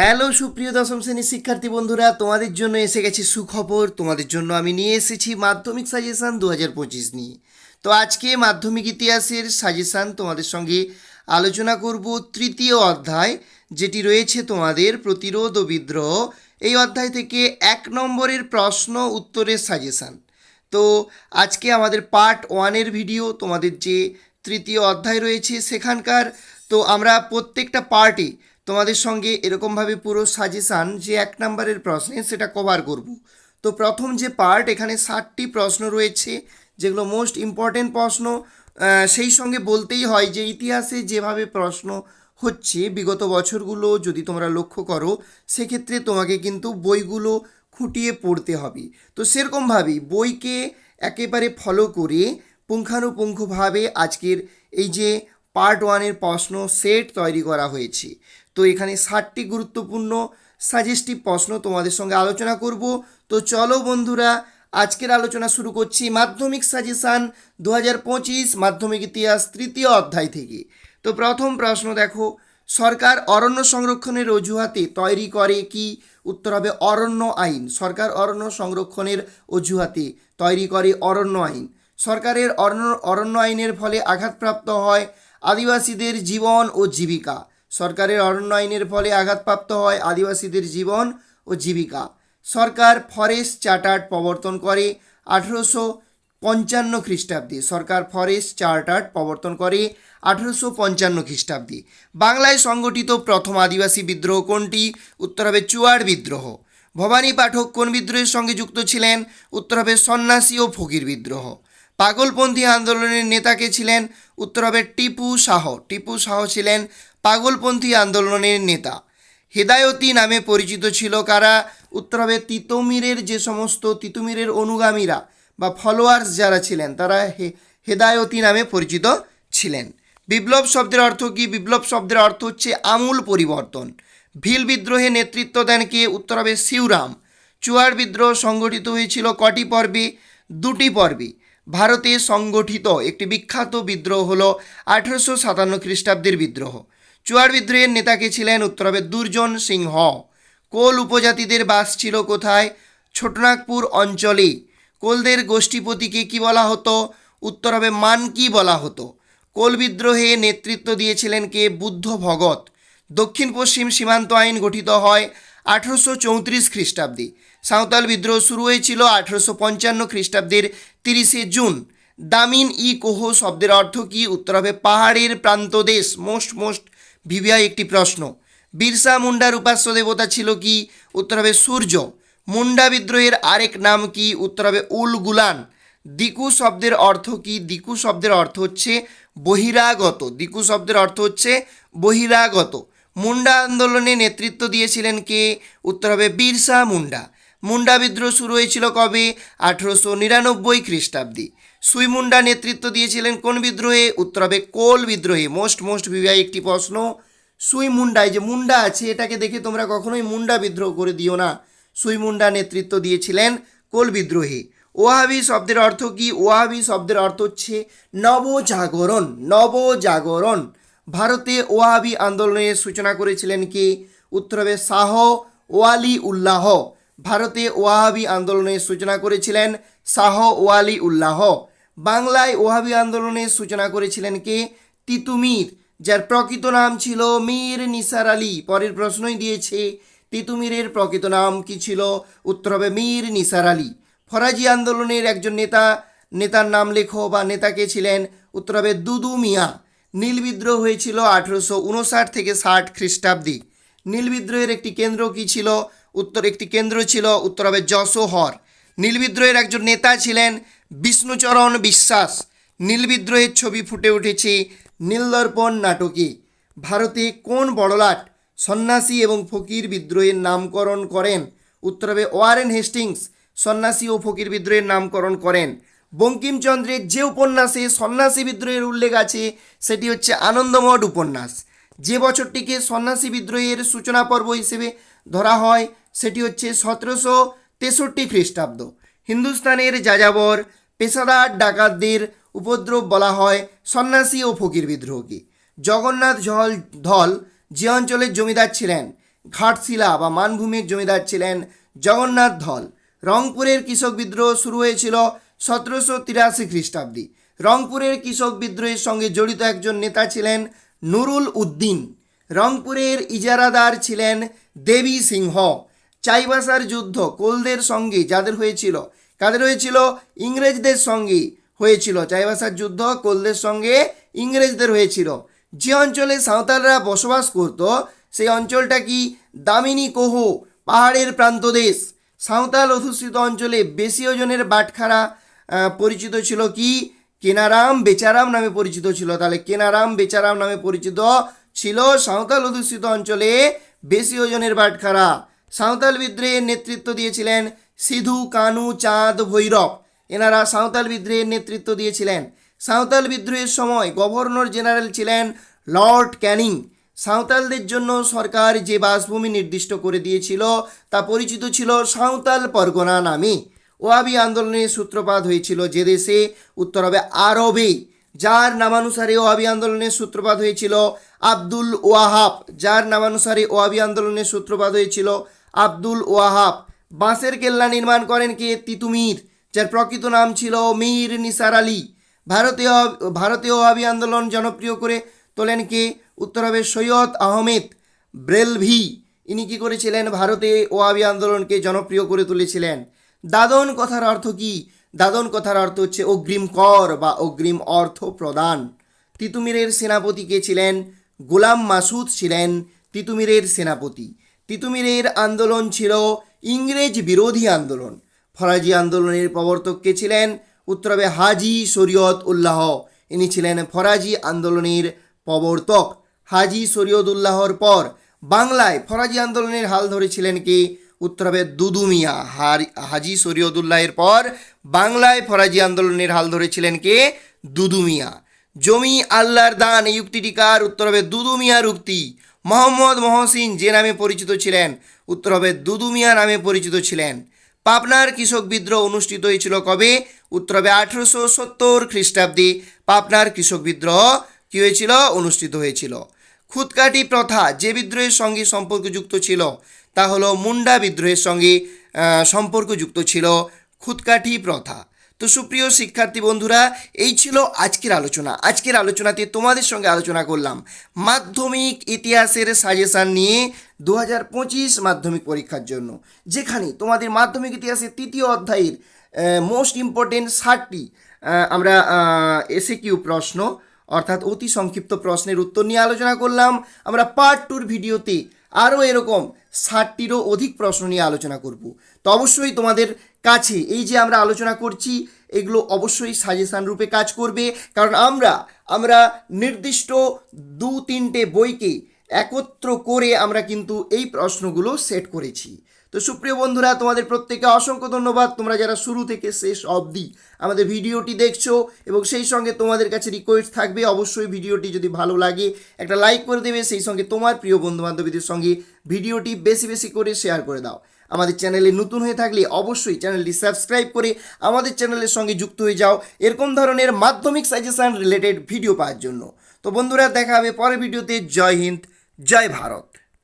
Hello সুপ্রিয় দশম শ্রেণির শিক্ষার্থী বন্ধুরা, তোমাদের জন্য এসে গেছে সুখবর। তোমাদের জন্য আমি নিয়ে এসেছি মাধ্যমিক সাজেশান দু হাজার পঁচিশ নিয়ে। তো আজকে মাধ্যমিক ইতিহাসের সাজেশান তোমাদের সঙ্গে আলোচনা করব তৃতীয় অধ্যায়, যেটি রয়েছে তোমাদের প্রতিরোধ ও বিদ্রোহ। এই অধ্যায় থেকে এক নম্বরের প্রশ্ন উত্তরের সাজেশান তো আজকে আমাদের পার্ট ওয়ানের ভিডিও তোমাদের যে তৃতীয় অধ্যায় রয়েছে সেখানকার, তো আমরা প্রত্যেকটা পার্টে তোমাদের সঙ্গে এরকমভাবে পুরো সাজেশান যে এক নম্বরের প্রশ্নে সেটা কভার করব। তো প্রথম যে পার্ট এখানে ষাটটি প্রশ্ন রয়েছে, যেগুলো মোস্ট ইম্পর্টেন্ট প্রশ্ন। সেই সঙ্গে বলতেই হয় যে ইতিহাসে যেভাবে প্রশ্ন হচ্ছে বিগত বছরগুলো, যদি তোমরা লক্ষ্য করো, সেক্ষেত্রে তোমাকে কিন্তু বইগুলো খুঁটিয়ে পড়তে হবে। তো সেরকমভাবেই বইকে একেবারে ফলো করে পুঙ্খানুপুঙ্খভাবে আজকের এই যে পার্ট ওয়ানের প্রশ্ন সেট তৈরি করা হয়েছে। তো এখানে ষাটটি গুরুত্বপূর্ণ সাজেস্টিভ প্রশ্ন তোমাদের সঙ্গে আলোচনা করব। তো চলো বন্ধুরা, আজকের আলোচনা শুরু করছি মাধ্যমিক সাজেশান দু হাজার পঁচিশ মাধ্যমিক ইতিহাস তৃতীয় অধ্যায় থেকে। তো প্রথম প্রশ্ন দেখো, সরকার অরণ্য সংরক্ষণের অজুহাতে তৈরি করে কি? উত্তর হবে অরণ্য আইন। সরকার অরণ্য সংরক্ষণের অজুহাতে তৈরি করে অরণ্য আইন। সরকারের অরণ্য অরণ্য আইনের ফলে আঘাতপ্রাপ্ত হয় আদিবাসীদের জীবন ও জীবিকা। সরকারের অরণ্য আইনের ফলে আঘাতপ্রাপ্ত হয় আদিবাসীদের জীবন ও জীবিকা। সরকার ফরেস্ট চার্টার্ড প্রবর্তন করে আঠেরোশো পঞ্চান্ন খ্রিস্টাব্দে। সরকার ফরেস্ট চার্টার্ড প্রবর্তন করে আঠেরোশো পঞ্চান্ন খ্রিস্টাব্দে। বাংলায় সংগঠিত প্রথম আদিবাসী বিদ্রোহ কোনটি? উত্তর হবে চুয়ার বিদ্রোহ। ভবানী পাঠক কোন বিদ্রোহের সঙ্গে যুক্ত ছিলেন? উত্তর হবে সন্ন্যাসী ও ফকির বিদ্রোহ। পাগলপন্থী আন্দোলনের নেতাকে ছিলেন? উত্তর হবে টিপু শাহ টিপু শাহ ছিলেন পাগলপন্থী আন্দোলনের নেতা। হেদায়তি নামে পরিচিত ছিল কারা? উত্তর হবে তিতুমিরের যে সমস্ত তিতুমিরের অনুগামীরা বা ফলোয়ার্স যারা ছিলেন, তারা হেদায়তি নামে পরিচিত ছিলেন। বিপ্লব শব্দের অর্থ কি? বিপ্লব শব্দের অর্থ হচ্ছে আমূল পরিবর্তন। ভিল বিদ্রোহে নেতৃত্ব দেন কে? উত্তর হবে শিউরাম। চুয়ার বিদ্রোহ সংগঠিত হয়েছিল কটি পর্বে? দুটি পর্বে। ভারতে সংগঠিত একটি বিখ্যাত বিদ্রোহ হল আঠেরোশো সাতান্ন খ্রিস্টাব্দের বিদ্রোহ। চুয়ার বিদ্রোহের নেতাকে ছিলেন উত্তর হবে দুর্জন সিংহ। কোল উপজাতিদের বাস ছিল কোথায়? ছোটনাগপুর অঞ্চলে। কোলদের গোষ্ঠীপতিকে কি বলা হতো? উত্তর হবে মানকি বলা হতো? কোল বিদ্রোহে নেতৃত্ব দিয়েছিলেন কে? বুদ্ধ ভগত। দক্ষিণ পশ্চিম সীমান্ত আইন গঠিত হয় আঠেরোশো চৌত্রিশ খ্রিস্টাব্দে সাঁওতাল বিদ্রোহ শুরু হয়েছিল আঠেরোশো পঞ্চান্ন খ্রিস্টাব্দের তিরিশে জুন। দামিন ই কোহ শব্দের অর্থ কি? উত্তর হবে, পাহাড়ের প্রান্তদেশ মোস্ট মোস্ট ভিভিআই একটি প্রশ্ন। বিরসা মুন্ডার উপাস্য দেবতা ছিল কি? উত্তর হবে, সূর্য। মুন্ডা বিদ্রোহের আরেক নাম কি? উত্তর হবে, উল গুলান। দিকু শব্দের অর্থ কি? দিকু শব্দের অর্থ হচ্ছে বহিরাগত। দিকু শব্দের অর্থ হচ্ছে বহিরাগত। মুন্ডা আন্দোলনে নেতৃত্ব দিয়েছিলেন কে? উত্তর হবে বিরসা মুন্ডা। মুন্ডা বিদ্রোহ শুরু হয়েছিল কবে? আঠেরোশো নিরানব্বই খ্রিস্টাব্দে। সুই মুন্ডা নেতৃত্ব দিয়েছিলেন কোন বিদ্রোহে? উত্তর হবে কোল বিদ্রোহে। মোস্ট মোস্ট ভিভিআই একটি প্রশ্ন। সুই মুন্ডায় যে মুন্ডা আছে, এটাকে দেখে তোমরা কখনোই মুন্ডা বিদ্রোহ করে দিও না। সুই মুন্ডা নেতৃত্ব দিয়েছিলেন কোল বিদ্রোহে। ওয়াহাবি শব্দের অর্থ কি? ওয়াহাবি শব্দের অর্থ হচ্ছে নবজাগরণ নবজাগরণ। ভারতে ওয়াহাবি আন্দোলনের সূচনা করেছিলেন কি? উত্তর হবে শাহ ওয়ালি উল্লাহ ভারতে ওয়াহাবি আন্দোলনের সূচনা করেছিলেন শাহ ওয়ালি উল্লাহ বাংলায় ওয়াহাবি আন্দোলনের সূচনা করেছিলেন কে? তিতুমির। যার প্রকৃত নাম ছিল মীর নিসার আলী। পরের প্রশ্নই দিয়েছে, তিতুমিরের প্রকৃত নাম কি ছিল? উত্তর হবে মীর নিসার আলী। ফরাজি আন্দোলনের একজন নেতা, নেতার নাম লেখো বা নেতাকে ছিলেন? উত্তর হবে দুদু মিয়া। নীল বিদ্রোহ হয়েছিল আঠেরোশো উনষাট থেকে ষাট খ্রিস্টাব্দে। নীল বিদ্রোহের একটি কেন্দ্র কি ছিল? উত্তর একটি কেন্দ্র ছিল উত্তর হবে যশোহর। নীল বিদ্রোহের একজন নেতা ছিলেন বিষ্ণুচরণ বিশ্বাস। নীল বিদ্রোহের ছবি ফুটে উঠেছে নীলদর্পণ নাটকে। ভারতে কোন বড়লাট সন্ন্যাসী এবং ফকির বিদ্রোহের নামকরণ করেন? উত্তর হবে ওয়ারেন হেস্টিংস সন্ন্যাসী ও ফকির বিদ্রোহের নামকরণ করেন। বঙ্কিমচন্দ্রের যে উপন্যাসে সন্ন্যাসী বিদ্রোহের উল্লেখ আছে, সেটি হচ্ছে আনন্দমঠ উপন্যাস। যে বছরটিকে সন্ন্যাসী বিদ্রোহের সূচনা পর্ব হিসেবে ধরা হয়, সেটি হচ্ছে সতেরোশো তেষট্টি খ্রিস্টাব্দ। হিন্দুস্তানের যাযাবর পেশাদার ডাকাতদের উপদ্রব বলা হয় সন্ন্যাসী ও ফকির বিদ্রোহকে। জগন্নাথ জল ধল যে অঞ্চলের জমিদার ছিলেন, ঘাটশিলা বা মানভূমির জমিদার ছিলেন জগন্নাথ ধল। রংপুরের কৃষক বিদ্রোহ শুরু হয়েছিল সতেরোশো তিরাশি খ্রিস্টাব্দে রংপুরের কৃষক বিদ্রোহের সঙ্গে জড়িত একজন নেতা ছিলেন নুরুল উদ্দিন। রংপুরের ইজারাদার ছিলেন দেবী সিংহ। চাইবাসার যুদ্ধ কোলদের সঙ্গে যাদের হয়েছিল, কাদের হয়েছিল? ইংরেজদের সঙ্গে হয়েছিল। চাইবাসার যুদ্ধ কোলদের সঙ্গে ইংরেজদের হয়েছিল। যে অঞ্চলে সাঁওতালরা বসবাস করত, সেই অঞ্চলটা কি দামিনী কোহ পাহাড়ের প্রান্তদেশ? সাঁওতাল অধ্যুষিত অঞ্চলে বেশি ওজনের বাটখারা পরিচিত ছিল কি? কেনারাম বেচারাম নামে পরিচিত ছিল। তাহলে কেনারাম বেচারাম নামে পরিচিত ছিল সাঁওতাল অধ্যুষিত অঞ্চলে বেশি ওজনের বাটখারা সাঁওতাল বিদ্রোহের নেতৃত্ব দিয়েছিলেন সিধু, কানু, চাঁদ, ভৈরব। এনারা সাঁওতাল বিদ্রোহের নেতৃত্ব দিয়েছিলেন। সাঁওতাল বিদ্রোহের সময় গভর্নর জেনারেল ছিলেন লর্ড ক্যানিং। সাঁওতালদের জন্য সরকার যে বাসভূমি নির্দিষ্ট করে দিয়েছিল তা পরিচিত ছিল সাঁওতাল পরগনা নামে। ওয়াবি আন্দোলনের সূত্রপাত হয়েছিল যে দেশে উত্তর হবে আরবে, যার নামানুসারে ওয়াবি আন্দোলনের সূত্রপাত হয়েছিল আব্দুল ওয়াহাব, যার নামানুসারে ওয়াবি আন্দোলনের সূত্রপাত হয়েছিল আব্দুল ওয়াহাব। বাঁশের কেল্লা নির্মাণ করেন কে? তিতুমির, যার প্রকৃত নাম ছিল মীর নিসার আলী। ভারতীয় ভারতীয় ওয়াবি আন্দোলন জনপ্রিয় করে তোলেন কে? উত্তর হবে সৈয়দ আহমেদ ব্রেলভি। ইনি কি করেছিলেন? ভারতে ওয়াবি আন্দোলনকে জনপ্রিয় করে তুলেছিলেন। দাদন কথার অর্থ কি? দাদন কথার অর্থ হচ্ছে অগ্রিম কর বা অগ্রিম অর্থ প্রদান। তিতুমিরের সেনাপতি কে ছিলেন? গোলাম মাসুদ ছিলেন তিতুমিরের সেনাপতি। তিতুমিরের আন্দোলন ছিল ইংরেজ বিরোধী আন্দোলন। ফরাজি আন্দোলনের প্রবর্তক কে ছিলেন? উত্তরবে হাজি শরীয়ত উল্লাহ। ইনি ছিলেন ফরাজি আন্দোলনের প্রবর্তক। হাজি শরীয়দুল্লাহর পর বাংলায় ফরাজি আন্দোলনের হাল ধরেছিলেন কে? উত্তর হবে দুদু মিয়া হাজি শরীয়দুল্লাহের পর বাংলায় ফরাজি আন্দোলনের হাল ধরেছিলেন কে? দুদু মিয়া জমি আল্লাহর দান, এই উক্তিটি কার উত্তর হবে দুদু মিয়ার উক্তি। মোহাম্মদ মহসিন যে নামে পরিচিত ছিলেন, উত্তর হবে দুদু মিয়া নামে পরিচিত ছিলেন। পাবনার কৃষক বিদ্রোহ অনুষ্ঠিত হয়েছিল কবে? উত্তর হবে আঠেরোশো সত্তর খ্রিস্টাব্দে পাবনার কৃষক বিদ্রোহ কী হয়েছিল? অনুষ্ঠিত হয়েছিল। খুদকাটি প্রথা যে বিদ্রোহের সঙ্গে সম্পর্কযুক্ত ছিল তা হলো মুন্ডা বিদ্রোহের সঙ্গে সম্পর্কযুক্ত ছিল খুদকাঠি প্রথা। তো সুপ্রিয় শিক্ষার্থী বন্ধুরা, এই ছিল আজকের আলোচনা। আজকের আলোচনাতে তোমাদের সঙ্গে আলোচনা করলাম মাধ্যমিক ইতিহাসের সাজেশান নিয়ে দু হাজার পঁচিশ মাধ্যমিক পরীক্ষার জন্য, যেখানে তোমাদের মাধ্যমিক ইতিহাসের তৃতীয় অধ্যায়ের মোস্ট ইম্পর্টেন্ট ষাটটি আমরা এসে কিউ প্রশ্ন, অর্থাৎ অতি সংক্ষিপ্ত প্রশ্নের উত্তর নিয়ে আলোচনা করলাম। আমরা পার্ট টুর ভিডিওতে আরও এরকম ষাটটিরও অধিক প্রশ্ন নিয়ে আলোচনা করব। তো অবশ্যই তোমাদের কাছে এই যে আমরা আলোচনা করছি, এগুলো অবশ্যই সাজেশান রূপে কাজ করবে। কারণ আমরা আমরা নির্দিষ্ট দু তিনটে বইকে একত্র করে আমরা কিন্তু এই প্রশ্নগুলো সেট করেছি। তো সুপ্রিয় বন্ধুরা, তোমাদের প্রত্যেকে অসংখ্য ধন্যবাদ। তোমরা যারা শুরু থেকে শেষ অবধি আমাদের ভিডিওটি দেখছ এবং সেই সঙ্গে তোমাদের কাছে রিকোয়েস্ট থাকবে, অবশ্যই ভিডিওটি যদি ভালো লাগে, একটা লাইক করে দেবে, সেই সঙ্গে তোমার প্রিয় বন্ধু বান্ধবীদের সঙ্গে ভিডিওটি বেশি বেশি করে শেয়ার করে দাও। আমাদের চ্যানেলে নতুন হয়ে থাকলে অবশ্যই চ্যানেলটি সাবস্ক্রাইব করে আমাদের চ্যানেলের সঙ্গে যুক্ত হয়ে যাও এরকম ধরনের মাধ্যমিক সাজেশান রিলেটেড ভিডিও পাওয়ার জন্য। তো বন্ধুরা, দেখা হবে পরের ভিডিওতে। জয় হিন্দ, জয় ভারত।